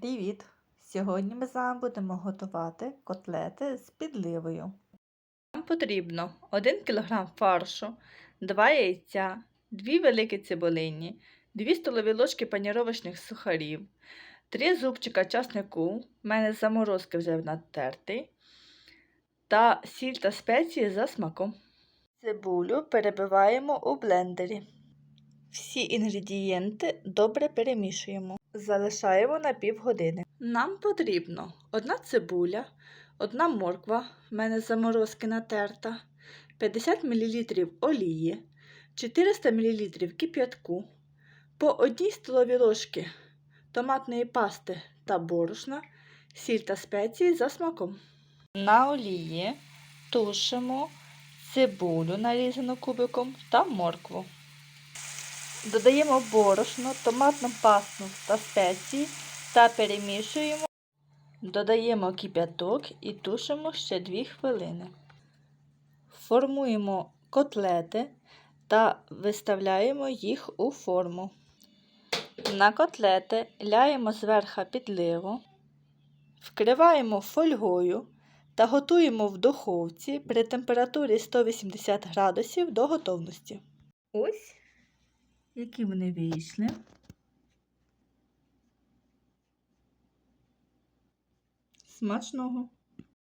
Привіт! Сьогодні ми з вами будемо готувати котлети з підливою. Нам потрібно 1 кг фаршу, 2 яйця, 2 великі цибулині, 2 столові ложки паніровочних сухарів, 3 зубчика часнику, в мене заморозки вже натертий, та сіль та спеції за смаком. Цибулю перебиваємо у блендері. Всі інгредієнти добре перемішуємо. Залишаємо на півгодини. Нам потрібно одна цибуля, одна морква, в мене заморозки натерта, 50 мл олії, 400 мл кип'ятку, по одній столовій ложки томатної пасти та борошна, сіль та спеції за смаком. На олії тушимо цибулю, нарізану кубиком, та моркву. Додаємо борошно, томатну пасту та спеції та перемішуємо. Додаємо кип'яток і тушимо ще 2 хвилини. Формуємо котлети та виставляємо їх у форму. На котлети ляємо зверху підливу, вкриваємо фольгою та готуємо в духовці при температурі 180 градусів до готовності. Ось які вони вийшли. Смачного!